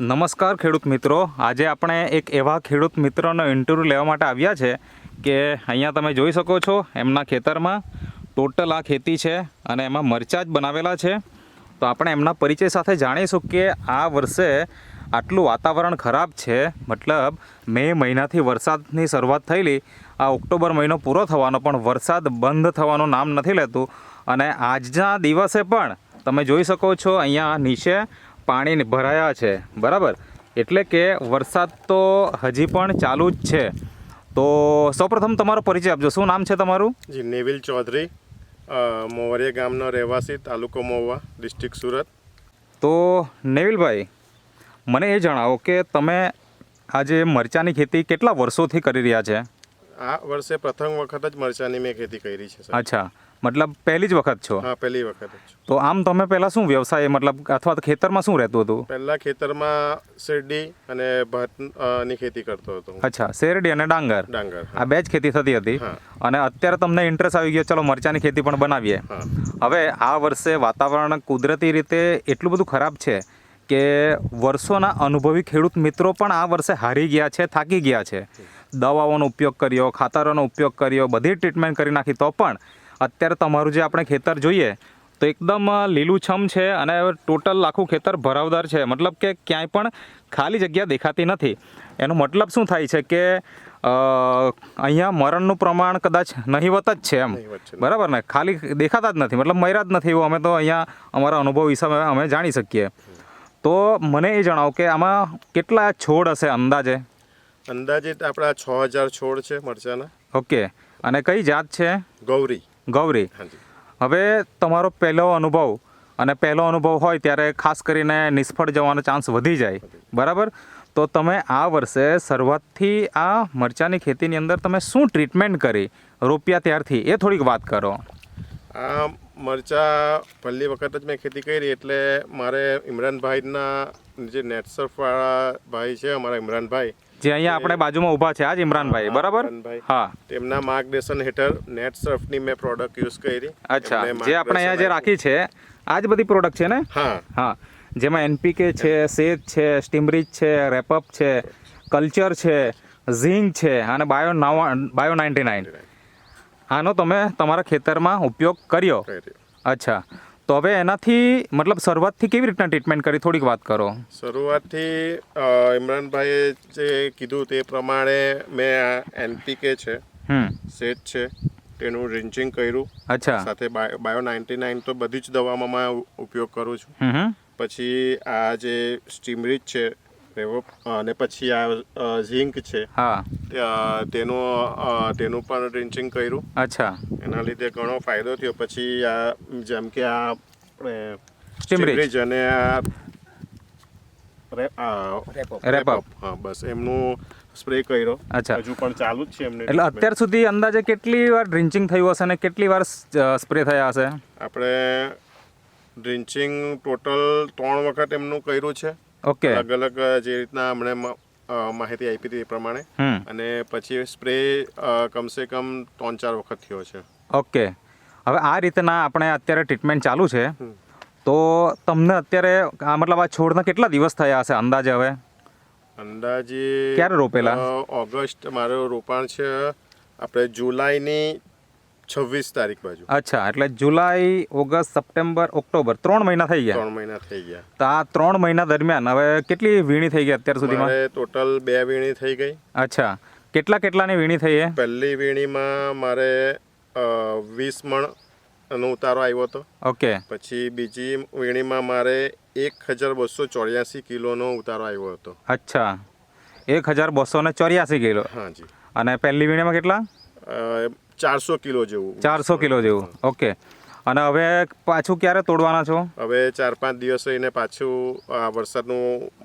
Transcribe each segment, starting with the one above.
નમસ્કાર ખેડૂત મિત્રો. આજે આપણે એક એવા ખેડૂત મિત્રનો ઇન્ટરવ્યૂ લેવા માટે આવ્યા છે કે અહીંયા તમે જોઈ શકો છો, એમના ખેતરમાં ટોટલ આ ખેતી છે અને એમાં મરચાં જ બનાવેલા છે. તો આપણે એમના પરિચય સાથે જાણીશું કે આ વર્ષે આટલું વાતાવરણ ખરાબ છે. મતલબ મે મહિનાથી વરસાદની શરૂઆત થયેલી. આ ઓક્ટોબર મહિનો પૂરો થવાનો, પણ વરસાદ બંધ થવાનું નામ નથી લેતું. અને આજના દિવસે પણ તમે જોઈ શકો છો અહીંયા નીચે પાણી ભરાયા છે. બરાબર? એટલે કે વરસાદ તો હજી પણ ચાલુ જ છે. તો સૌપ્રથમ તમારો પરિચય આપજો. શું નામ છે તમારું? જી નેવિલ ચૌધરી. મોવરિયા ગામનો રહેવાસી તાલુકો મોવા ડિસ્ટ્રિક્ટ સુરત. તો નેવિલભાઈ મને એ જણાવો કે તમે આજે મરચાંની ખેતી કેટલા વર્ષોથી કરી રહ્યા છે? આ વર્ષે પ્રથમ વખત જ મરચાંની મેં ખેતી કરી છે અચ્છા. મતલબ પહેલી જ વખત છો? હા પહેલી વખત તો આમ તમે પહેલાં શું વ્યવસાય મતલબ અથવા તો ખેતરમાં શું રહેતું હતું? પહેલા ખેતરમાં શેરડી અને ભાતની ખેતી કરતો હતો અચ્છા શેરડી અને ડાંગર? ડાંગર આ બે જ ખેતી થતી હતી? અને અત્યારે તમને ઇન્ટરેસ્ટ આવી ગયો ચલો મરચાંની ખેતી પણ બનાવીએ. હવે આ વર્ષે વાતાવરણ કુદરતી રીતે એટલું બધું ખરાબ છે કે વર્ષોના અનુભવી ખેડૂત મિત્રો પણ આ વર્ષે હારી ગયા છે થાકી ગયા છે. દવાઓનો ઉપયોગ કર્યો ખાતરોનો ઉપયોગ કર્યો બધી ટ્રીટમેન્ટ કરી નાખી તો પણ અત્યારે તમારું જે આપણે ખેતર જોઈએ તો એકદમ લીલુંછમ છે અને ટોટલ આખું ખેતર ભરાવદાર છે. મતલબ કે ક્યાંય પણ ખાલી જગ્યા દેખાતી નથી. એનો મતલબ શું થાય છે કે અહીંયા મરણનું પ્રમાણ કદાચ નહીવત જ છે એમ. બરાબર ને? ખાલી દેખાતા જ નથી. મતલબ મર્યા જ નથી એવું અમે તો અહીંયા અમારા અનુભવ હિસાબે અમે જાણી શકીએ. તો મને એ જણાવો કે આમાં કેટલા છોડ હશે અંદાજે? અંદાજે આપણા છ હજાર છોડ છે મરચાના. ઓકે. અને કઈ જાત છે? ગૌરી. ગૌરી. હવે તમારો પહેલો અનુભવ અને પહેલો અનુભવ હોય ત્યારે ખાસ કરીને નિષ્ફળ જવાનો ચાન્સ વધી જાય. બરાબર? તો તમે આ વર્ષે શરૂઆતથી આ મરચાંની ખેતીની અંદર તમે શું ટ્રીટમેન્ટ કરી? રૂપિયા ત્યારથી. એ થોડીક વાત કરો. આ મરચા પહેલી વખત જ મેં ખેતી કરી એટલે મારે ઇમરાનભાઈના જે નેટસર્ફવાળા ભાઈ છે અમારા ઇમરાનભાઈ જે અહીંયા આપણે બાજુમાં ઊભા છે આજ ઇમરાનભાઈ બરાબર? હા. તેમના માર્ગદર્શન હેઠળ નેટ સર્ફની મેં પ્રોડક્ટ યુઝ કરી. અચ્છા જે આપણે અહીંયા જે રાખી છે આ જ બધી પ્રોડક્ટ છે ને? હા. હા. જેમાં એનપીકે છે સેજ છે સ્ટીમરીજ છે રેપઅપ છે કલ્ચર છે ઝીંક છે અને બાયો નાવા બાયો નાઇન્ટી નાઇન આનો તમે તમારા ખેતરમાં ઉપયોગ કર્યો. અચ્છા. તો હવે એનાથી મતલબ શરૂઆતથી કેવી રીતના ટ્રીટમેન્ટ કરી? થોડીક વાત કરો. શરૂઆતથી ઇમરાનભાઈએ જે કીધું તે પ્રમાણે મેં આ એનપીકે છે સેટ છે તેનું રિન્ચિંગ કર્યું. અચ્છા. સાથે બાયો નાઇન્ટી નાઇન તો બધી જ દવામાં ઉપયોગ કરું છું. પછી આ જે સ્ટીમરીચ છે રેવો અને પછી આ ઝિંક છે. હા. તેનું તેનું પણ રિન્ચિંગ કર્યું. અચ્છા. એના લીધે ઘણો ફાયદો થયો. પછી આ જેમ કે આ. Steamridge અને આ રેપઅપ હા બસ એમનું સ્પ્રે કર્યો. અચ્છા. હજુ પણ ચાલુ જ છે એમને એટલે અત્યાર સુધી અંદાજે કેટલી વાર ડ્રિન્ચિંગ થયું હશે અને કેટલી વાર સ્પ્રે થયા હશે? આપણે ડ્રિન્ચિંગ ટોટલ ત્રણ વખત એમનું કર્યું છે. ઓકે. અલગ અલગ જે રીતના હમણે માહિતી આપી હતી એ પ્રમાણે. અને પછી સ્પ્રે કમસે કમ ત્રણ ચાર વખત થયો છે. ઓકે. હવે આ રીતના આપણે અત્યારે ટ્રીટમેન્ટ ચાલુ છે. તો તમને અત્યારે આ મતલબ આ છોડના કેટલા દિવસ થયા હશે? અંદાજે હવે? અંદાજે ક્યારે રોપેલા? ઓગસ્ટ મારું રોપાણ છે આપણે જુલાઈની છવ્વીસ તારીખ બાજુ. અચ્છા એટલે જુલાઈ ઓગસ્ટ સપ્ટેમ્બર ઓક્ટોબર ત્રણ મહિના થઈ ગયા? ત્રણ મહિના થઈ ગયા. તો આ ત્રણ મહિના દરમિયાન હવે કેટલી વીણી થઈ ગઈ અત્યાર સુધીમાં? ટોટલ બે વીણી થઈ ગઈ. અચ્છા કેટલા કેટલાની વીણી થઈ એ? પહેલી વીણીમાં મારે વીસ મણ નો ઉતારો આવ્યો હતો. ઓકે. પછી બીજી વીણીમાં મારે એક હજાર બસો ચોર્યાસી કિલોનો ઉતારો આવ્યો હતો. અચ્છા એક હજાર બસો ને ચોર્યાસી કિલો. હાજી અને પહેલી વીણીમાં કેટલા? ચારસો કિલો જેવું. ચારસો કિલો જેવું. ઓકે. અને હવે પાછું ક્યારે તોડવાના છો? હવે ચાર પાંચ દિવસ રહીને પાછું વરસાદનો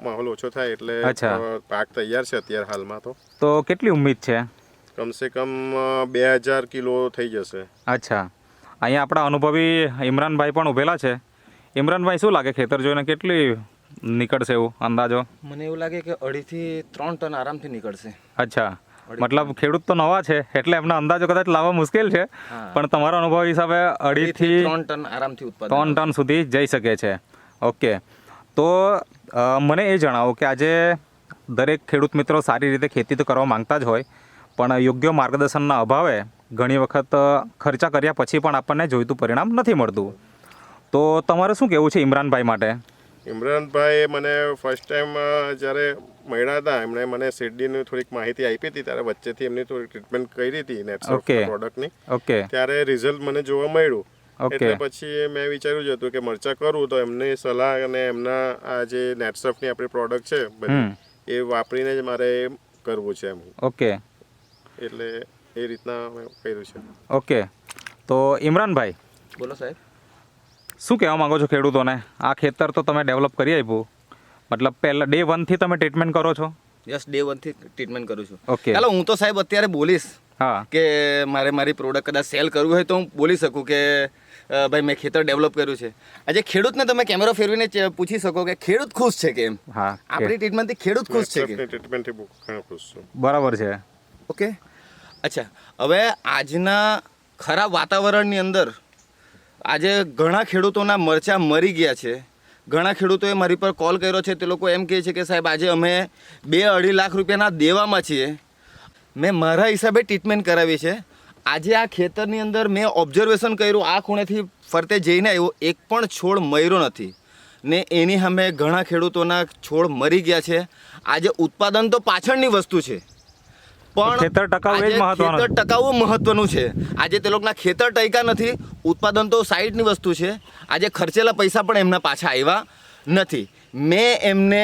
માહોલ ઓછો થાય એટલે અચ્છા. પાક તૈયાર છે અત્યારે હાલમાં તો. તો કેટલી ઉમ્મીદ છે? કમસે કમ બે હજાર કિલો થઈ જશે. અચ્છા. અહીંયા આપણા અનુભવી ઇમરાનભાઈ પણ ઊભેલા છે. ઇમરાનભાઈ શું લાગે ખેતર જોઈને કેટલી નીકળશે એવું અંદાજો? મને એવું લાગે કે અઢીથી ત્રણ ટન આરામથી નીકળશે. અચ્છા. મતલબ ખેડૂત તો નવા છે એટલે એમનો અંદાજો કદાચ લાવવા મુશ્કેલ છે પણ તમારા અનુભવ હિસાબે અઢીથી ત્રણ ટન આરામથી ત્રણ ટન સુધી જઈ શકે છે. ઓકે. તો મને એ જણાવો કે આજે દરેક ખેડૂત મિત્રો સારી રીતે ખેતી તો કરવા માંગતા જ હોય પણ યોગ્ય માર્ગદર્શનના અભાવે ઘણી વખત ખર્ચા કર્યા પછી પણ આપણને જોઈતું પરિણામ નથી મળતું. તો તમારે શું કહેવું છે ઇમરાનભાઈ માટે? ઇમરાનભાઈ મને ફર્સ્ટ ટાઈમ જ્યારે મળ્યા હતા એમણે મને શેરડીની થોડીક માહિતી આપી હતી ત્યારે વચ્ચેથી એમની થોડી ટ્રીટમેન્ટ કરી હતી નેટસોફ. પ્રોડક્ટની ઓકે ત્યારે રિઝલ્ટ મને જોવા મળ્યું. એટલે પછી મેં વિચાર્યું જ હતું કે મરચા કરું તો એમની સલાહ અને એમના આ જે નેટસફની આપણી પ્રોડક્ટ છે બધી એ વાપરીને જ મારે કરવું છે એમ. ઓકે એટલે એ રીતના મેં કર્યું છે. ઓકે તો ઇમરાનભાઈ બોલો સાહેબ. શું કહેવા માંગો છો ખેડૂતોને? આ ખેતર તો તમે ડેવલપ કરી આપ્યું. મતલબ પહેલાં ડે વનથી તમે ટ્રીટમેન્ટ કરો છો? યસ ડે વનથી ટ્રીટમેન્ટ કરું છું. ઓકે ચાલો હું તો સાહેબ અત્યારે બોલીશ હા. કે મારે મારી પ્રોડક્ટ કદાચ સેલ કરવું હોય તો હું બોલી શકું કે ભાઈ મેં ખેતર ડેવલપ કર્યું છે. આજે ખેડૂતને તમે કેમેરો ફેરવીને પૂછી શકો કે ખેડૂત ખુશ છે કે એમ હા આપણી ટ્રીટમેન્ટથી ખેડૂત ખુશ છે કે ટ્રીટમેન્ટથી ખુશ છું. બરાબર છે. ઓકે અચ્છા હવે આજના ખરાબ વાતાવરણની અંદર આજે ઘણા ખેડૂતોના મરચાં મરી ગયા છે. ઘણા ખેડૂતોએ મારી પર કોલ કર્યો છે. તે લોકો એમ કહે છે કે સાહેબ, આજે અમે બે અઢી લાખ રૂપિયાના દેવામાં છીએ. મેં મારા હિસાબે ટ્રીટમેન્ટ કરાવી છે. આજે આ ખેતરની અંદર મેં ઓબ્ઝર્વેશન કર્યું. આ ખૂણેથી ફરતે જઈને આવ્યો. એક પણ છોડ મર્યો નથી. ને એની સામે ઘણા ખેડૂતોના છોડ મરી ગયા છે. આજે ઉત્પાદન તો પાછળની વસ્તુ છે. પણ ખેતર ટકાવવું એ જ મહત્વનું. ખેતર ટકાવવું મહત્વનું છે. આજે તે લોકોના ખેતર ટકા નથી ઉત્પાદન તો સાઈડની વસ્તુ છે. આજે ખર્ચેલા પૈસા પણ એમના પાછા આવ્યા નથી. મેં એમને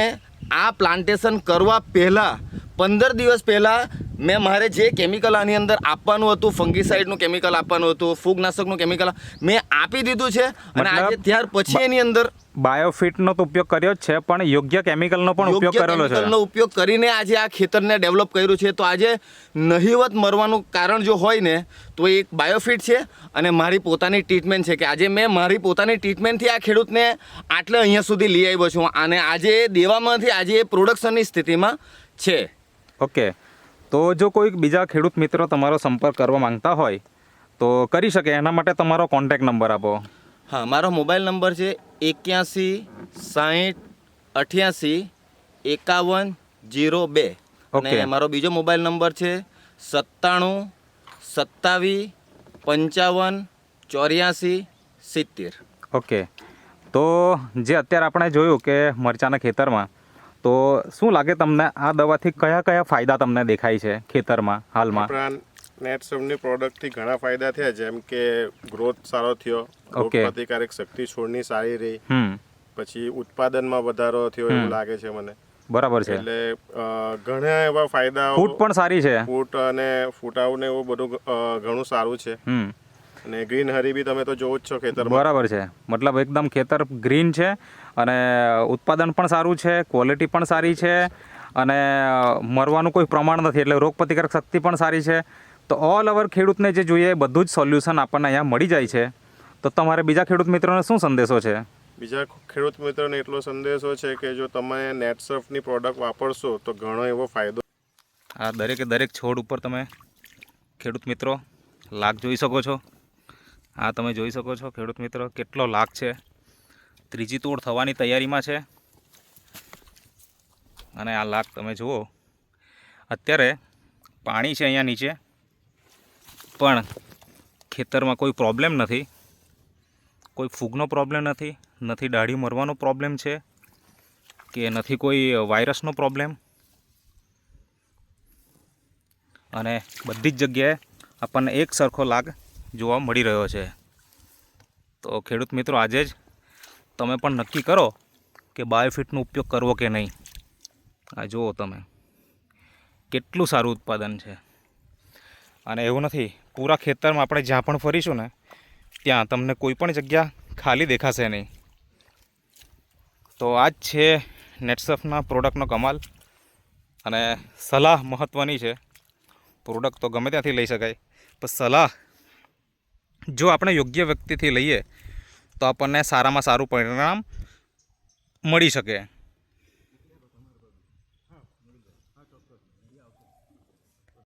આ પ્લાન્ટેશન કરવા પહેલાં પંદર દિવસ પહેલાં મેં મારે જે કેમિકલ આની અંદર આપવાનું હતું ફંગીસાઇડનું કેમિકલ આપવાનું હતું ફૂગનાશકનું કેમિકલ મેં આપી દીધું છે. અને આજે ત્યાર પછી એની અંદર બાયોફિટનો તો ઉપયોગ કર્યો જ છે પણ યોગ્ય કેમિકલનો પણ ઉપયોગ કરેલો છે. કેમિકલનો ઉપયોગ કરીને આજે આ ખેતરને ડેવલપ કર્યું છે. તો આજે નહિવત મરવાનું કારણ જો હોય ને તો એક બાયોફિટ છે અને મારી પોતાની ટ્રીટમેન્ટ છે કે આજે મેં મારી પોતાની ટ્રીટમેન્ટથી આ ખેડૂતને આટલે અહીંયા સુધી લઈ આવ્યો છું. અને આજે દેવામાંથી આજે એ પ્રોડક્શનની સ્થિતિમાં છે. ઓકે તો જો કોઈ બીજા ખેડૂત મિત્રો તમારો સંપર્ક કરવા માંગતા હોય તો કરી શકે. એના માટે તમારો કોન્ટેક્ટ નંબર આપો. હા મારો મોબાઈલ નંબર છે એક્યાસી સાહીઠ અઠ્યાસી એકાવન જીરો બે. અને મારો બીજો મોબાઈલ નંબર છે સત્તાણું સત્તાવીસ પંચાવન ચોર્યાસી સિત્તેર. ઓકે. તો જે અત્યારે આપણે જોયું કે મરચાના ખેતરમાં તો શું લાગે તમને આ દવાથી કયા કયા ફાયદા તમને દેખાય છે ખેતરમાં હાલમાં? આપણા નેટસફની પ્રોડક્ટથી ઘણા ફાયદા થયા જેમ કે ગ્રોથ સારો થયો રોગ પ્રતિકારક શક્તિ છોડની સારી રહી. પછી ઉત્પાદનમાં વધારો થયો એવું લાગે છે મને. બરાબર છે. એટલે ઘણા એવા ફાયદા ફૂટ પણ સારી છે. ફૂટ અને ફૂટાવ ને એવું બધું ઘણું સારું છે. અને ગ્રીન હરી બી તમે તો જોવો જ છો ખેતર બરાબર છે. મતલબ એકદમ ખેતર ગ્રીન છે અને ઉત્પાદન પણ સારું છે ક્વોલિટી પણ સારી છે અને મરવાનું કોઈ પ્રમાણ નથી એટલે રોગપ્રતિકારક શક્તિ પણ સારી છે. તો ઓલ ઓવર ખેડૂતને જે જોઈએ એ બધું જ સોલ્યુશન આપણને અહીંયા મળી જાય છે. તો તમારે બીજા ખેડૂત મિત્રોને શું સંદેશો છે? બીજા ખેડૂત મિત્રોને એટલો સંદેશો છે કે જો તમે નેટસર્ફની પ્રોડક્ટ વાપરશો તો ઘણો એવો ફાયદો આ દરેકે દરેક છોડ ઉપર તમે ખેડૂત મિત્રો લાગ જોઈ શકો છો. આ તમે જોઈ શકો છો ખેડૂત મિત્રો કેટલો લાગ છે. ત્રીજી તોડ થવાની તૈયારીમાં છે. અને આ લાગ તમે જુઓ. અત્યારે પાણી છે અહીંયા નીચે. પણ ખેતરમાં કોઈ પ્રોબ્લેમ નથી. કોઈ ફૂગનો પ્રોબ્લેમ નથી નથી દાઢી મરવાનો પ્રોબ્લેમ છે, કે નથી કોઈ વાયરસનો પ્રોબ્લેમ અને બધી જ જગ્યાએ આપણને એક સરખો લાગ જોવા મળી રહ્યો છે. તો ખેડૂત મિત્રો, આજે જ તમે પણ નક્કી કરો કે બાયોફિટનો ઉપયોગ કરવો કે નહીં. આ જુઓ તમે. કેટલું સારું ઉત્પાદન છે. અને એવું નથી પૂરા ખેતરમાં આપણે જ્યાં પણ ફરીશું ને, ત્યાં તમને કોઈ પણ જગ્યા ખાલી દેખાશે નહીં. તો આ જ છે નેટસફના પ્રોડક્ટનો કમાલ અને સલાહ મહત્ત્વની છે. પ્રોડક્ટ તો ગમે ત્યાંથી લઈ શકાય, પણ સલાહ જો આપણે યોગ્ય વ્યક્તિથી લઈએ, તો આપણને સારામાં સારું પરિણામ મળી શકે.